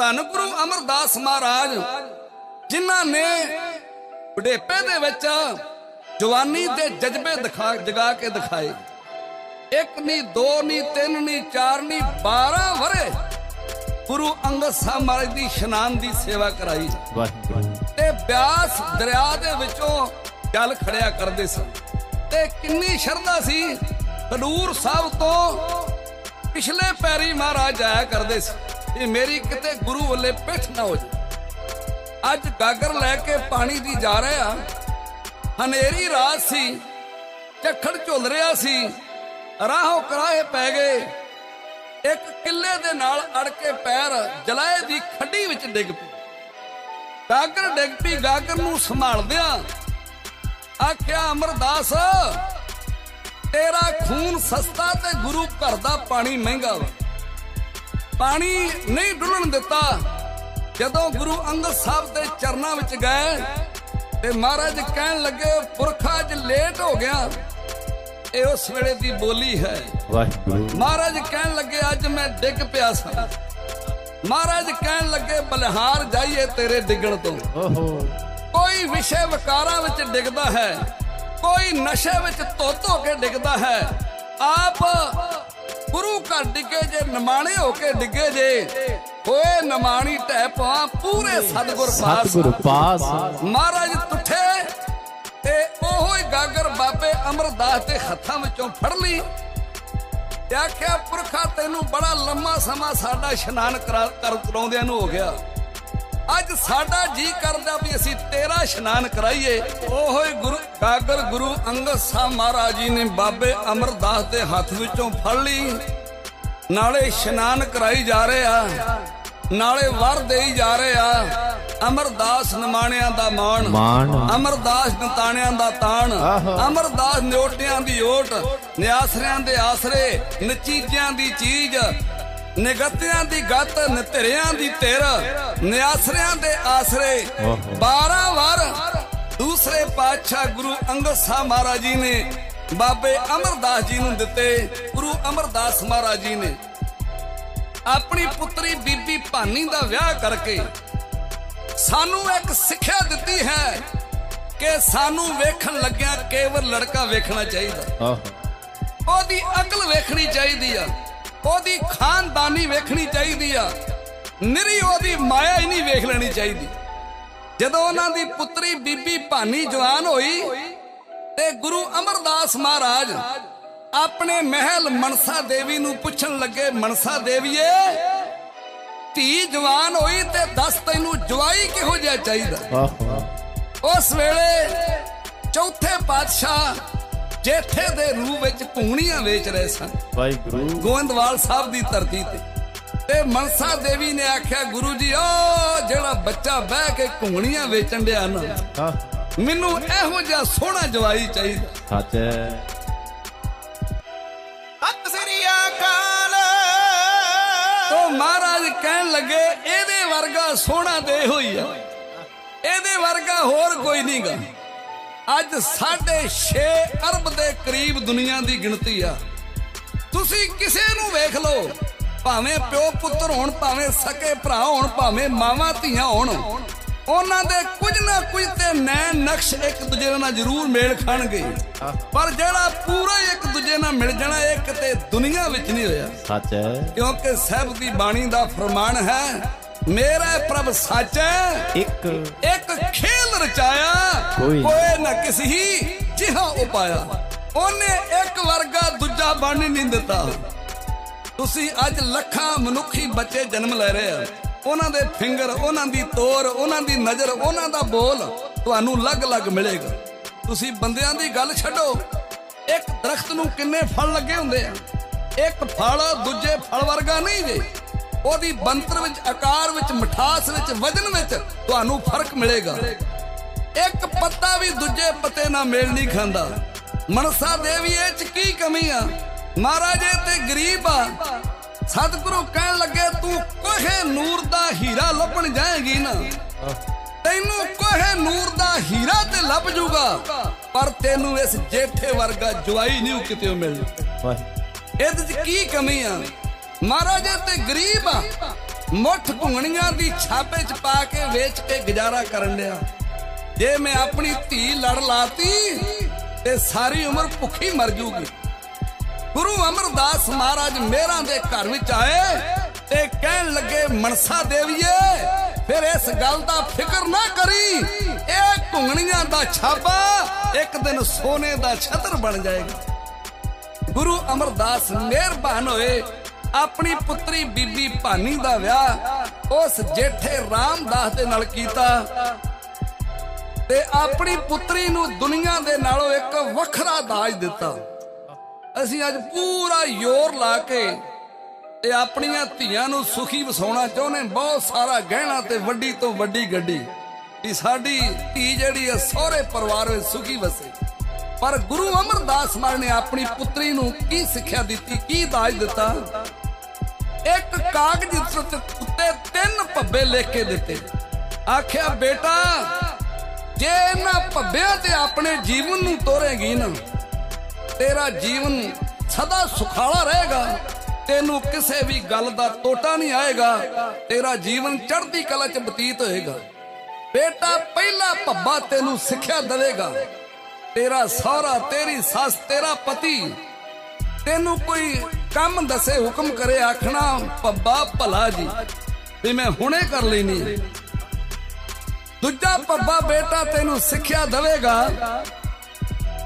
ਧੰਨ ਗੁਰੂ ਅਮਰਦਾਸ ਮਹਾਰਾਜ ਜਿਨ੍ਹਾਂ ਨੇ ਬੁਢੇਪੇ ਦੇ ਵਿੱਚ ਜਵਾਨੀ ਦੇ ਜਜ਼ਬੇ ਦਿਖਾ ਜਗਾ ਕੇ ਦਿਖਾਏ। ਇੱਕ ਨਹੀਂ ਦੋ ਨਹੀਂ ਤਿੰਨ ਨਹੀਂ ਚਾਰ ਨਹੀਂ 12 ਵਰੇ ਗੁਰੂ ਅੰਗਦ ਸਾਹਿਬ ਮਹਾਰਾਜ ਦੀ ਇਸ਼ਨਾਨ ਦੀ ਸੇਵਾ ਕਰਾਈ। ਤੇ ਬਿਆਸ ਦਰਿਆ ਦੇ ਵਿੱਚੋਂ ਜਲ ਖੜਿਆ ਕਰਦੇ ਸਨ। ਤੇ ਕਿੰਨੀ ਸ਼ਰਧਾ ਸੀ ਖਡੂਰ ਸਾਹਿਬ ਤੋਂ ਪਿਛਲੇ ਪੈਰੀ ਮਹਾਰਾਜ ਜਾਇਆ ਕਰਦੇ ਸੀ। ਇਹ ਮੇਰੀ ਕਿਤੇ ਗੁਰੂ ਵੱਲੇ ਪਿੱਠ ਨਾ ਹੋ ਜਾਏ ਅੱਜ ਗਾਗਰ ਲੈ ਕੇ ਪਾਣੀ ਦੀ ਜਾ ਰਹੇ ਆ। ਹਨੇਰੀ ਰਾਤ ਸੀ, ਝੱਖੜ ਝੁੱਲ ਰਿਹਾ ਸੀ। ਰਾਹੋਂ ਕਰਾਏ ਪੈ ਗਏ। ਇੱਕ ਕਿੱਲੇ ਦੇ ਨਾਲ ਅੜ ਕੇ ਪੈਰ ਜਲਾਏ ਦੀ ਖੱਡੀ ਵਿੱਚ ਡਿੱਗ ਪਈ। ਗਾਗਰ ਡਿੱਗ ਪਈ ਗਾਗਰ ਨੂੰ ਸੰਭਾਲਦਿਆਂ ਆਖਿਆ, ਅਮਰਦਾਸ, ਤੇਰਾ ਖੂਨ ਸਸਤਾ ਤੇ ਗੁਰੂ ਘਰ ਦਾ ਪਾਣੀ ਮਹਿੰਗਾ ਵਾ। ਪਾਣੀ ਨਹੀਂ ਡੁੱਲਣ ਦਿੱਤਾ। ਜਦੋਂ ਗੁਰੂ ਅੰਗਦ ਸਾਹਿਬ ਦੇ ਚਰਨਾਂ ਵਿੱਚ ਗਏ ਤੇ ਮਹਾਰਾਜ ਕਹਿਣ ਲੱਗੇ ਪੁਰਖਾ ਅੱਜ ਲੇਟ ਹੋ ਗਿਆ। ਇਹ ਉਸ ਵੇਲੇ ਦੀ ਬੋਲੀ ਹੈ। ਵਾਹਿਗੁਰੂ। ਮਹਾਰਾਜ ਕਹਿਣ ਲੱਗੇ ਅੱਜ ਮੈਂ ਡਿੱਗ ਪਿਆ ਸਾਂ। ਮਹਾਰਾਜ ਕਹਿਣ ਲੱਗੇ ਬਲਿਹਾਰ ਜਾਈਏ ਤੇਰੇ ਡਿੱਗਣ ਤੋਂ। ਓਹੋ। ਕੋਈ ਵਿਸ਼ੇ ਵਿਕਾਰਾਂ ਵਿੱਚ ਡਿੱਗਦਾ ਹੈ ਕੋਈ ਨਸ਼ੇ ਵਿੱਚ ਧੋ ਧੋ ਕੇ ਡਿੱਗਦਾ ਹੈ। ਆਪ ਗੁਰੂ ਘਰ ਡਿੱਗੇ ਜੇ ਨਮਾਣੇ ਹੋ ਕੇ ਡਿੱਗੇ ਜੇ। ਹੋਏ ਨਮਾਣੀ ਟਹਿ ਪਾ ਪੂਰੇ ਸਤਗੁਰ ਪਾਸ। ਸਤਿਗੁਰੂ ਪਾਸ। ਮਹਾਰਾਜ ਤੁਠੇ ਤੇ ਉਹੋ ਹੀ ਗਾਗਰ ਬਾਬੇ ਅਮਰਦਾਸ ਦੇ ਹੱਥਾਂ ਵਿੱਚੋਂ ਫੜ ਲਈ। ਤੇ ਆਖਿਆ ਪੁਰਖਾ ਤੈਨੂੰ ਬੜਾ ਲੰਮਾ ਸਮਾਂ ਸਾਡਾ ਇਸ਼ਨਾਨ ਕਰਾ ਕਰ ਕਰਾਉਂਦਿਆਂ ਨੂੰ ਹੋ ਗਿਆ। ਅੱਜ ਸਾਡਾ ਜੀ ਕਰਦਾ ਵੀ ਅਸੀਂ ਤੇਰਾ ਇਸ਼ਨਾਨ ਕਰਾਈਏ। ਉਹੋ ਹੀ ਗੁਰੂ ਗਾਗਰ ਗੁਰੂ ਅੰਗਦ ਸਾਹਿਬ ਮਹਾਰਾਜ ਜੀ ਨੇ ਬਾਬੇ ਅਮਰਦਾਸ ਦੇ ਹੱਥ ਵਿੱਚੋਂ ਫੜ ਲਈ। ਨਾਲੇ ਇਸ਼ਨਾਨ ਕਰਾਈ ਜਾ ਰਹੇ ਆ। ਨਾਲੇ ਵਰ ਦੇਈ ਜਾ ਰਹੇ ਆ। ਅਮਰਦਾਸ ਨਿਮਾਣਿਆਂ ਦਾ ਮਾਣ ਅਮਰਦਾਸ ਨਤਾਣਿਆਂ ਦਾ ਤਾਣ। ਅਮਰਦਾਸ ਨਿਓਟਿਆਂ ਦੀ ਓਟ ਨਿਆਸਰਿਆਂ ਦੇ ਆਸਰੇ ਨਚੀਜਿਆਂ ਦੀ ਚੀਜ਼ ਨਿਗਤਿਆਂ ਦੀ ਗੱਤ ਨਤਰਿਆਂ ਦੀ ਧਿਰ ਨਿਆਸਰਿਆਂ ਦੇ ਆਸਰੇ। ਓਹੋ। 12 ਵਾਰ ਦੂਸਰੇ ਪਾਤਸ਼ਾਹ ਗੁਰੂ ਅੰਗਦ ਸਾਹਿਬ ਮਹਾਰਾਜ ਜੀ ਨੇ ਬਾਬੇ ਅਮਰਦਾਸ ਜੀ ਨੂੰ ਦਿੱਤੇ ਗੁਰੂ ਅਮਰਦਾਸ ਮਹਾਰਾਜ ਜੀ ਨੇ। ਆਪਣੀ ਪੁੱਤਰੀ ਬੀਬੀ ਭਾਨੀ ਦਾ ਵਿਆਹ ਕਰਕੇ ਸਾਨੂੰ ਇੱਕ ਸਿੱਖਿਆ ਦਿੱਤੀ ਹੈ ਕਿ ਸਾਨੂੰ ਵੇਖਣ ਲੱਗਿਆ ਕੇਵਲ ਲੜਕਾ ਵੇਖਣਾ ਚਾਹੀਦਾ। ਉਹਦੀ ਅਕਲ ਵੇਖਣੀ ਚਾਹੀਦੀ ਆ ਉਹਦੀ ਖਾਨਦਾਨੀ ਵੇਖਣੀ ਚਾਹੀਦੀ ਆ ਨਿਰੀ ਉਹਦੀ ਮਾਇਆ ਹੀ ਨਹੀਂ ਵੇਖ ਲੈਣੀ ਚਾਹੀਦੀ। ਜਦੋਂ ਉਹਨਾਂ ਦੀ ਪੁੱਤਰੀ ਬੀਬੀ ਭਾਨੀ ਜਵਾਨ ਹੋਈ ਤੇ ਗੁਰੂ ਅਮਰਦਾਸ ਮਹਾਰਾਜ ਆਪਣੇ ਮਹਿਲ ਮਨਸਾ ਦੇਵੀ ਨੂੰ ਪੁੱਛਣ ਲੱਗੇ ਮਨਸਾ ਦੇਵੀਏ ਧੀ ਜਵਾਨ ਹੋਈ ਤੇ ਦੱਸ ਤੈਨੂੰ ਜਵਾਈ ਕਿਹੋ ਜਿਹਾ ਚਾਹੀਦਾ? ਉਸ ਵੇਲੇ ਚੌਥੇ ਪਾਤਸ਼ਾਹ ਜੇਠੇ ਦੇ ਰੂਪ ਵਿੱਚ ਘੂਣੀਆਂ ਵੇਚ ਰਹੇ ਸਨ। ਵਾਹਿਗੁਰੂ। ਗੋਇੰਦਵਾਲ ਸਾਹਿਬ ਦੀ ਧਰਤੀ ਤੇ। ਤੇ ਮਨਸਾ ਦੇਵੀ ਨੇ ਆਖਿਆ ਗੁਰੂ ਜੀ ਉਹ ਜਿਹੜਾ ਬੱਚਾ ਬਹਿ ਕੇ ਘੂਣੀਆਂ ਵੇਚਣ ਡਿਆ ਨਾ ਮੈਨੂੰ ਇਹੋ ਜਿਹਾ ਸੋਹਣਾ ਜਵਾਈ ਚਾਹੀਦਾ। ਸੱਚ ਹੈ। ਸਤਿ ਸ੍ਰੀ ਅਕਾਲ। ਤੋ ਮਹਾਰਾਜ ਕਹਿਣ ਲੱਗੇ ਇਹਦੇ ਵਰਗਾ ਸੋਹਣਾ ਦੇ ਹੋਈ ਆ। ਇਹਦੇ ਵਰਗਾ ਹੋਰ ਕੋਈ ਨਹੀਂਗਾ ਅੱਜ 6.5 ਅਰਬ ਦੇ ਕਰੀਬ ਦੁਨੀਆ ਦੀ ਗਿਣਤੀ ਆ। ਤੁਸੀਂ ਕਿਸੇ ਨੂੰ ਵੇਖ ਲਓ ਭਾਵੇਂ ਪਿਓ ਪੁੱਤਰ ਹੋਣ ਭਾਵੇਂ ਸਕੇ ਭਰਾ ਹੋਣ ਭਾਵੇਂ ਮਾਵਾਂ ਧੀਆਂ ਹੋਣ ਉਹਨਾਂ ਦੇ ਕੁਝ ਨਾ ਕੁਝ ਤੇ ਨੈਣ ਨਕਸ਼ ਇੱਕ ਦੂਜੇ ਨਾਲ ਜ਼ਰੂਰ ਮੇਲ ਖਾਣਗੇ। ਪਰ ਜਿਹੜਾ ਪੂਰਾ ਇੱਕ ਦੂਜੇ ਨਾਲ ਮਿਲ ਜਾਣਾ ਇਹ ਕਿਤੇ ਦੁਨੀਆ ਵਿੱਚ ਨਹੀਂ ਹੋਇਆ। ਸੱਚ ਹੈ। ਕਿਉਂਕਿ ਸਹਿਬ ਦੀ ਬਾਣੀ ਦਾ ਫਰਮਾਨ ਹੈ ਮੇਰਾ ਪ੍ਰਭ ਸੱਚ ਹੈ ਇੱਕ ਇੱਕ ਖੇਲ ਰਚਾਇਆ ਕੋਈ। ਨਾ ਕਿਸੀ ਜਿਹਾ ਉਪਾਇਆ। ਉਹਨੇ ਇੱਕ ਵਰਗਾ ਦੂਜਾ ਬਣ ਨਹੀਂ ਦਿੱਤਾ। ਤੁਸੀਂ ਅੱਜ ਲੱਖਾਂ ਮਨੁੱਖੀ ਬੱਚੇ ਜਨਮ ਲੈ ਰਹੇ ਆ। ਉਹਨਾਂ ਦੇ ਫਿੰਗਰ, ਉਹਨਾਂ ਦੀ ਤੋਰ, ਉਹਨਾਂ ਦੀ ਨਜ਼ਰ, ਉਹਨਾਂ ਦਾ ਬੋਲ ਤੁਹਾਨੂੰ ਅਲੱਗ-ਅਲੱਗ ਮਿਲੇਗਾ। ਤੁਸੀਂ ਬੰਦਿਆਂ ਦੀ ਗੱਲ ਛੱਡੋ। ਇੱਕ ਦਰਖਤ ਨੂੰ ਕਿੰਨੇ ਫਲ ਲੱਗੇ ਹੁੰਦੇ ਆ? ਇੱਕ ਫਲ ਦੂਜੇ ਫਲ ਵਰਗਾ ਨਹੀਂ ਜੇ ਉਹਦੀ ਬੰਤਰ ਵਿੱਚ, ਆਕਾਰ ਵਿੱਚ, ਮਿਠਾਸ ਵਿੱਚ, ਵਜਨ ਵਿੱਚ ਤੁਹਾਨੂੰ ਫ਼ਰਕ ਮਿਲੇਗਾ। ਇੱਕ ਪੱਤਾ ਵੀ ਦੂਜੇ ਪੱਤੇ ਨਾਲ ਮੇਲ ਨਹੀਂ ਖਾਂਦਾ। ਮਨਸਾ ਦੇਵੀ, ਇਹ ਚ ਕੀ ਕਮੀ ਆ? ਮਹਾਰਾਜੇ ਤੇ ਗਰੀਬ ਆ। ਸਤਿਗੁਰੂ ਕਹਿਣ ਲੱਗੇ ਤੂੰ ਕੋਹੇ ਨੂਰ ਦਾ ਹੀਰਾ ਲੱਭਣ ਜਾਏਗੀ ਨਾ। ਤੈਨੂੰ ਕੋਹੇ ਨੂਰ ਦਾ ਹੀਰਾ ਤੇ ਲੱਭ ਜੂਗਾ ਪਰ ਤੈਨੂੰ ਇਸ ਜੇਠੇ ਵਰਗਾ ਜਵਾਈ ਨਹੀਂ ਕਿਤੇ ਵਾਹਿਗੁਰੂ। ਇਹਦੇ ਚ ਕੀ ਕਮੀ ਆ? ਮਹਾਰਾਜੇ ਤੇ ਗਰੀਬ ਆ। ਮੁੱਠ ਘੁੰਗਣੀਆਂ ਦੀ ਛਾਪੇ ਚ ਪਾ ਕੇ ਵੇਚ ਕੇ ਗੁਜ਼ਾਰਾ ਕਰਨ ਲਿਆ ਜੇ ਮੈਂ ਆਪਣੀ ਧੀ ਲੜ ਲਾਤੀ ਤੇ ਸਾਰੀ ਉਮਰ ਭੁੱਖੀ ਮਰ ਜੂਗੀ। ਗੁਰੂ ਅਮਰਦਾਸ ਮਹਾਰਾਜ ਮੇਰਾਂ ਦੇ ਘਰ ਵਿੱਚ ਆਏ ਤੇ ਕਹਿਣ ਲੱਗੇ, ਮਨਸਾ ਦੇਵੀਏ, ਫਿਰ ਇਸ ਗੱਲ ਦਾ ਫਿਕਰ ਨਾ ਕਰੀ। ਇਹ ਘੁੰਗਣੀਆਂ ਦਾ ਛਾਪਾ, ਇੱਕ ਦਿਨ ਸੋਨੇ ਦਾ ਛਤਰ ਬਣ ਜਾਏਗਾ। ਗੁਰੂ ਅਮਰਦਾਸ ਮਿਹਰਬਾਨ ਹੋਏ, ਆਪਣੀ ਪੁੱਤਰੀ ਬੀਬੀ ਭਾਨੀ ਦਾ ਵਿਆਹ ਉਸ ਜੇਠੇ ਰਾਮਦਾਸ ਦੇ ਨਾਲ ਕੀਤਾ ਤੇ ਆਪਣੀ ਪੁੱਤਰੀ ਨੂੰ ਦੁਨੀਆ ਦੇ ਨਾਲੋਂ ਇੱਕ ਵੱਖਰਾ ਦਾਜ ਦਿੱਤਾ। ਅਸੀਂ ਅੱਜ ਪੂਰਾ ਜ਼ੋਰ ਲਾ ਕੇ ਤੇ ਆਪਣੀਆਂ ਧੀਆਂ ਨੂੰ ਸੁਖੀ ਵਸਾਉਣਾ ਚਾਹੁੰਦੇ ਬਹੁਤ ਸਾਰਾ ਗਹਿਣਾ ਤੇ ਵੱਡੀ ਤੋਂ ਵੱਡੀ ਗੱਡੀ। ਵੀ ਸਾਡੀ ਧੀ ਜਿਹੜੀ ਹੈ ਸਹੁਰੇ ਪਰਿਵਾਰ ਵਿੱਚ ਸੁਖੀ ਵਸੇ। ਪਰ ਗੁਰੂ ਅਮਰਦਾਸ ਮਾਰ ਨੇ ਆਪਣੀ ਪੁੱਤਰੀ ਨੂੰ ਕੀ ਸਿੱਖਿਆ ਦਿੱਤੀ, ਕੀ ਦਾਜ ਦਿੱਤਾ? ਇੱਕ ਕਾਗਜ਼ ਉੱਤੇ ਉੱਤੇ ਤਿੰਨ ਭੱਬੇ ਲਿਖ ਕੇ ਦਿੱਤੇ। ਆਖਿਆ, ਬੇਟਾ, ਜੇ ਇਹਨਾਂ ਭੱਬਿਆਂ ਤੇ ਆਪਣੇ ਜੀਵਨ ਨੂੰ ਤੋਰੇਗੀ ਨਾ ਤੇਰਾ ਜੀਵਨ ਸਦਾ ਸੁਖਾਲਾ ਰਹੇਗਾ। ਤੈਨੂੰ ਕਿਸੇ ਵੀ ਗੱਲ ਦਾ ਟੋਟਾ ਨਹੀਂ ਆਏਗਾ। ਤੇਰਾ ਜੀਵਨ ਚੜ੍ਹਦੀ ਕਲਾ ਚ ਬਤੀਤ ਹੋਏਗਾ। ਬੇਟਾ, ਪਹਿਲਾ ਭੱਬਾ ਤੈਨੂੰ ਸਿੱਖਿਆ ਦੇਵੇਗਾ। ਤੇਰਾ ਸਹੁਰਾ ਤੇਰੀ ਸੱਸ, ਤੇਰਾ ਪਤੀ ਤੈਨੂੰ ਕੋਈ ਕੰਮ ਦੱਸੇ ਹੁਕਮ ਕਰੇ, ਆਖਣਾ ਪੱਬਾ ਭਲਾ ਜੀ, ਵੀ ਮੈਂ ਹੁਣੇ ਕਰ ਲੈਣੀ ਦੂਜਾ ਪੱਬਾ ਬੇਟਾ ਤੈਨੂੰ ਸਿੱਖਿਆ ਦੇਵੇਗਾ।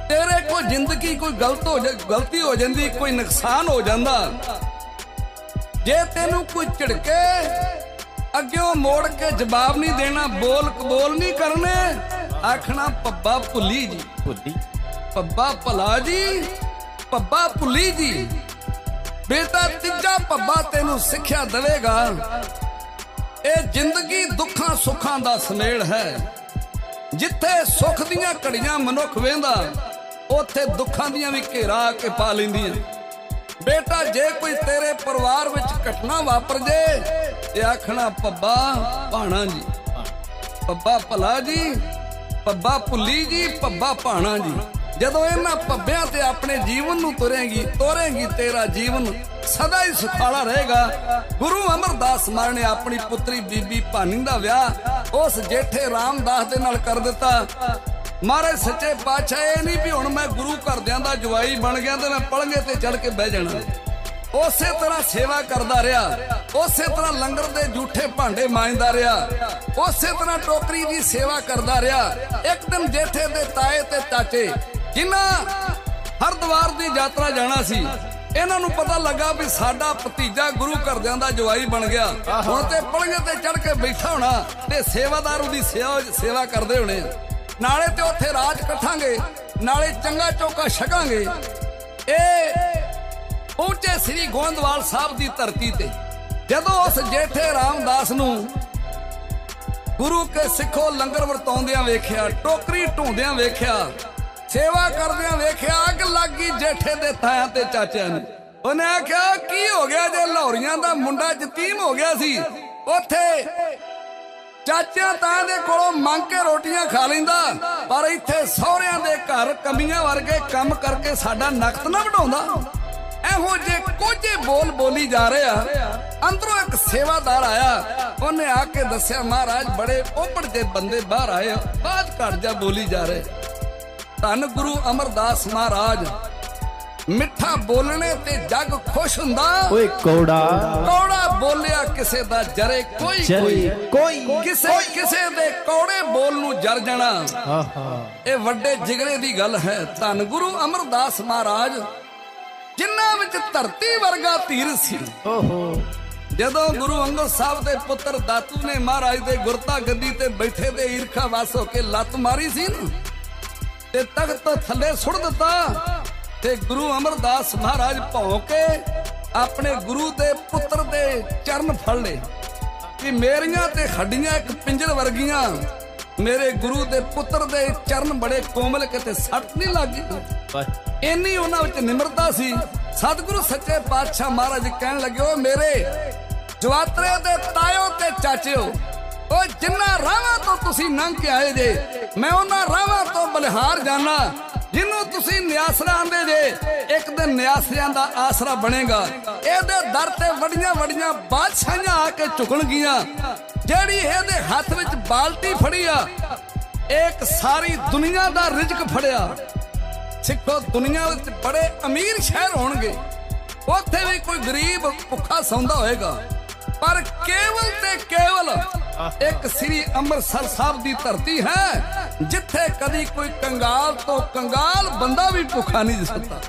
ਤੇਰੇ ਕੋਈ ਜ਼ਿੰਦਗੀ ਕੋਈ ਗਲਤ ਹੋ ਜਾ ਗਲਤੀ ਹੋ ਜਾਂਦੀ ਕੋਈ ਨੁਕਸਾਨ ਹੋ ਜਾਂਦਾ। ਜੇ ਤੈਨੂੰ ਕੋਈ ਝਿੜਕੇ ਅੱਗਿਓਂ ਮੋੜ ਕੇ ਜਵਾਬ ਨਹੀਂ ਦੇਣਾ ਬੋਲ ਕਬੋਲ ਨਹੀਂ ਕਰਨੇ ਆਖਣਾ ਪੱਬਾ ਭੁੱਲੀ ਜੀ। ਭੁੱਲੀ। ਪੱਬਾ ਭਲਾ ਜੀ ਪੱਬਾ ਭੁੱਲੀ ਜੀ। ਬੇਟਾ ਤੀਜਾ ਪੱਬਾ ਤੈਨੂੰ ਸਿੱਖਿਆ ਦੇਵੇਗਾ। ਇਹ ਜ਼ਿੰਦਗੀ ਦੁੱਖਾਂ ਸੁੱਖਾਂ ਦਾ ਸਮੇਲ ਹੈ। ਜਿੱਥੇ ਸੁੱਖ ਦੀਆਂ ਘੜੀਆਂ ਮਨੁੱਖ ਵੇਂਦਾ ਉੱਥੇ ਦੁੱਖਾਂ ਦੀਆਂ ਵੀ ਘੇਰਾ ਕੇ ਪਾ ਲੈਂਦੀਆਂ। ਬੇਟਾ, ਜੇ ਕੋਈ ਤੇਰੇ ਪਰਿਵਾਰ ਵਿੱਚ ਘਟਨਾ ਵਾਪਰ ਜੇ, ਤੇ ਆਖਣਾ, ਪੱਬਾ, ਭਾਣਾ ਜੀ। ਪੱਬਾ ਭਲਾ ਜੀ, ਪੱਬਾ ਭੁੱਲੀ ਜੀ, ਪੱਬਾ ਭਾਣਾ ਜੀ। ਜਦੋਂ ਇਹਨਾਂ ਪੱਬਿਆਂ ਤੇ ਆਪਣੇ ਜੀਵਨ ਨੂੰ ਤੁਰੇਗੀ, ਤੋਰੇਗੀ ਤੇਰਾ ਜੀਵਨ, ਸਦਾ ਹੀ ਸੁਖਾਲਾ ਰਹੇਗਾ। ਗੁਰੂ ਅਮਰਦਾਸ ਮਾਰ ਨੇ ਆਪਣੀ ਪੁੱਤਰੀ ਬੀਬੀ ਭਾਨੀ ਦਾ ਵਿਆਹ ਉਸ ਜੇਠੇ ਰਾਮਦਾਸ ਦੇ ਨਾਲ ਕਰ ਦਿੱਤਾ। ਮਹਾਰਾਜ ਸੱਚੇ ਪਾਤਸ਼ਾਹ, ਇਹ ਨਹੀਂ ਵੀ ਹੁਣ ਮੈਂ ਗੁਰੂ ਘਰਦਿਆਂ ਦਾ ਜਵਾਈ ਬਣ ਗਿਆ ਤੇ ਮੈਂ ਪਲੰਗੇ ਤੇ ਚੜ ਕੇ ਬਹਿ ਜਾਣਾ ਉਸੇ ਤਰ੍ਹਾਂ ਸੇਵਾ ਕਰਦਾ ਰਿਹਾ, ਉਸੇ ਤਰ੍ਹਾਂ ਲੰਗਰ ਦੇ ਝੂਠੇ ਭਾਂਡੇ ਮਾਂਜਦਾ ਰਿਹਾ, ਉਸੇ ਤਰ੍ਹਾਂ ਟੋਕਰੀ ਦੀ ਸੇਵਾ ਕਰਦਾ ਰਿਹਾ ਇੱਕ ਦਿਨ ਜੇਠੇ ਦੇ ਤਾਏ ਤੇ ਚਾਚੇ, ਜਿਨ੍ਹਾਂ ਹਰਦੁਆਰ ਦੀ ਯਾਤਰਾ ਜਾਣਾ ਸੀ, ਇਹਨਾਂ ਨੂੰ ਪਤਾ ਲੱਗਾ ਵੀ ਸਾਡਾ ਭਤੀਜਾ ਗੁਰੂ ਘਰਦਿਆਂ ਦਾ ਜਵਾਈ ਬਣ ਗਿਆ ਹੁਣ ਤੇ ਪਲੰਗੇ ਤੇ ਚੜ ਕੇ ਬੈਠਾ ਹੋਣਾ ਤੇ ਸੇਵਾਦਾਰ ਉਹਦੀ ਸੇਵਾ ਸੇਵਾ ਕਰਦੇ ਹੋਣੇ ਆ। ਨਾਲੇ ਤੇ ਉੱਥੇ ਰਾਜ ਕੱਠਾਂਗੇ ਨਾਲੇ ਚੰਗਾ ਚੌਕਾ ਛਕਾਂਗੇ। ਇਹ ਪਹੁੰਚੇ ਸ੍ਰੀ ਗੋਂਦਵਾਲ ਸਾਹਿਬ ਦੀ ਧਰਤੀ ਤੇ। ਜਦੋਂ ਉਸ ਜੇਠੇ ਰਾਮਦਾਸ ਨੂੰ ਗੁਰੂ ਕੇ ਸਿੱਖੋ ਲੰਗਰ ਵਰਤਾਉਂਦਿਆਂ ਵੇਖਿਆ, ਟੋਕਰੀ ਢੋਂਦਿਆਂ ਵੇਖਿਆ, ਸੇਵਾ ਕਰਦਿਆਂ ਵੇਖਿਆ, ਅੱਗ ਲੱਗੀ ਜੇਠੇ ਦੇ ਤਾਇਆ ਤੇ ਚਾਚਿਆਂ ਨੂੰ। ਉਹਨੇ ਆਖਿਆ, ਕੀ ਹੋ ਗਿਆ ਜੇ ਲਾਹੌਰੀਆਂ ਦਾ ਮੁੰਡਾ ਯਤੀਮ ਹੋ ਗਿਆ ਸੀ? ਉੱਥੇ ਚਾਚਿਆਂ ਤਾਂ ਦੇ ਕੋਲੋਂ ਮੰਗ ਕੇ ਰੋਟੀਆਂ ਖਾ ਲੈਂਦਾ। ਪਰ ਇੱਥੇ ਸਹੁਰਿਆਂ ਦੇ ਘਰ ਕਮੀਆਂ ਵਰਗੇ ਕੰਮ ਕਰਕੇ ਸਾਡਾ ਨਖਤ ਨਾ ਵਢਾਉਂਦਾ। ਇਹੋ ਜੇ ਕੋਝੇ ਬੋਲ ਬੋਲੀ ਜਾ ਰਹੇ ਆ। ਅੰਦਰੋਂ ਇੱਕ ਸੇਵਾਦਾਰ ਆਇਆ। ਉਹਨੇ ਆ ਕੇ ਦੱਸਿਆ ਮਹਾਰਾਜ ਬੜੇ ਓਪੜ ਦੇ ਬੰਦੇ ਬਾਹਰ ਆਏ ਆ, ਬਾਤ ਘੜ ਜਾ ਬੋਲੀ ਜਾ ਰਹੇ। ਧੰਨ ਗੁਰੂ ਅਮਰਦਾਸ ਮਹਾਰਾਜ। ਮਿੱਠਾ ਬੋਲਣੇ ਤੇ ਜੱਗ ਖੁਸ਼ ਹੁੰਦਾ। ਓਏ ਕੋੜਾ। ਕੌੜਾ ਬੋਲਿਆ ਕਿਸੇ ਦਾ ਜਰੇ ਕੋਈ ਕੋਈ। ਕੋਈ ਕਿਸੇ ਕਿਸੇ ਦੇ ਕੌੜੇ ਬੋਲ ਨੂੰ ਜਰ ਜਾਣਾ। ਆਹਾ ਇਹ ਵੱਡੇ ਜਿਗਰੇ ਦੀ ਗੱਲ ਹੈ। ਧੰਨ ਗੁਰੂ ਅਮਰਦਾਸ ਮਹਾਰਾਜ ਜਿਨ੍ਹਾਂ ਵਿੱਚ ਧਰਤੀ ਵਰਗਾ ਧੀਰ ਸੀ। ਓਹੋ। ਜਦੋਂ ਗੁਰੂ ਅੰਗਦ ਸਾਹਿਬ ਦੇ ਪੁੱਤਰ ਦਾਤੂ ਨੇ ਮਹਾਰਾਜ ਦੇ ਗੁਰਤਾ ਗੱਦੀ ਤੇ ਬੈਠੇ ਤੇ ਈਰਖਾ ਵਸ ਹੋ ਕੇ ਲੱਤ ਮਾਰੀ ਸੀ ਨਾ ਤੇ ਤਖਤ ਤੋਂ ਥੱਲੇ ਸੁੱਟ ਦਿੱਤਾ। ਤੇ ਗੁਰੂ ਅਮਰਦਾਸ ਮਹਾਰਾਜ ਭੌਂ ਕੇ ਆਪਣੇ ਗੁਰੂ ਦੇ ਪੁੱਤਰ ਦੇ ਚਰਨ ਫੜ ਲਏ ਕਿ ਮੇਰੀਆਂ ਤੇ ਹੱਡੀਆਂ ਇੱਕ ਪਿੰਜਰ ਵਰਗੀਆਂ ਮੇਰੇ ਗੁਰੂ ਦੇ ਪੁੱਤਰ ਦੇ ਚਰਨ ਬੜੇ ਕੋਮਲ ਕਿਤੇ ਸੱਟ ਨਹੀਂ ਲੱਗੀ। ਇੰਨੀ ਉਹਨਾਂ ਵਿੱਚ ਨਿਮਰਤਾ ਸੀ। ਸਤਿਗੁਰੂ ਸੱਚੇ ਪਾਤਸ਼ਾਹ ਮਹਾਰਾਜ ਕਹਿਣ ਲੱਗੇ ਓ ਮੇਰੇ ਜਵਾਤਰੇ ਦੇ ਤਾਇਓ ਤੇ ਚਾਚਿਓ ਓ ਜਿੰਨਾ ਰਾਵਾਂ ਤੋਂ ਤੁਸੀਂ ਲੰਘ ਕੇ ਆਏ ਜੇ ਮੈਂ ਉਹਨਾਂ ਰਾਵਾਂ ਤੋਂ ਬਲਿਹਾਰ ਜਾਣਾ ਜਿਹਨੂੰ ਤੁਸੀਂ ਨਿਆਸਰਾ ਆਂਦੇ ਜੇ ਇੱਕ ਦਿਨ ਨਿਆਸਰਿਆਂ ਦਾ ਆਸਰਾ ਬਣੇਗਾ। ਇਹਦੇ ਦਰ ਤੇ ਵੱਡੀਆਂ ਵੱਡੀਆਂ ਬਾਦਸ਼ਾਹਾਂ ਆ ਕੇ ਝੁਕਣਗੀਆਂ ਜਿਹੜੀ ਇਹਦੇ ਹੱਥ ਵਿੱਚ ਬਾਲਟੀ ਫੜੀ ਆ ਇੱਕ ਸਾਰੀ ਦੁਨੀਆ ਦਾ ਰਿਜ਼ਕ ਫੜਿਆ। ਸਿੱਖੋ ਦੁਨੀਆ ਵਿੱਚ ਬੜੇ ਅਮੀਰ ਸ਼ਹਿਰ ਹੋਣਗੇ। ਉੱਥੇ ਵੀ ਕੋਈ ਗਰੀਬ ਭੁੱਖਾ ਸੌਂਦਾ ਹੋਏਗਾ। ਪਰ ਕੇਵਲ ਤੇ ਕੇਵਲ ਇੱਕ ਸ੍ਰੀ ਅੰਮ੍ਰਿਤਸਰ ਸਾਹਿਬ ਦੀ ਧਰਤੀ ਹੈ। ਜਿੱਥੇ ਕਦੀ ਕੋਈ ਕੰਗਾਲ ਤੋਂ ਕੰਗਾਲ ਬੰਦਾ ਵੀ ਭੁੱਖਾ ਨਹੀਂ ਸੁੱਤਾ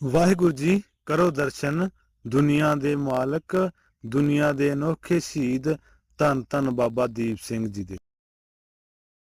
ਵਾਹਿਗੁਰੂ ਜੀ, ਕਰੋ ਦਰਸ਼ਨ। ਦੁਨੀਆ ਦੇ ਮਾਲਕ, ਦੁਨੀਆ ਦੇ ਅਨੋਖੇ ਸ਼ਹੀਦ ਧੰਨ ਧੰਨ ਬਾਬਾ ਦੀਪ ਸਿੰਘ ਜੀ ਦੇ।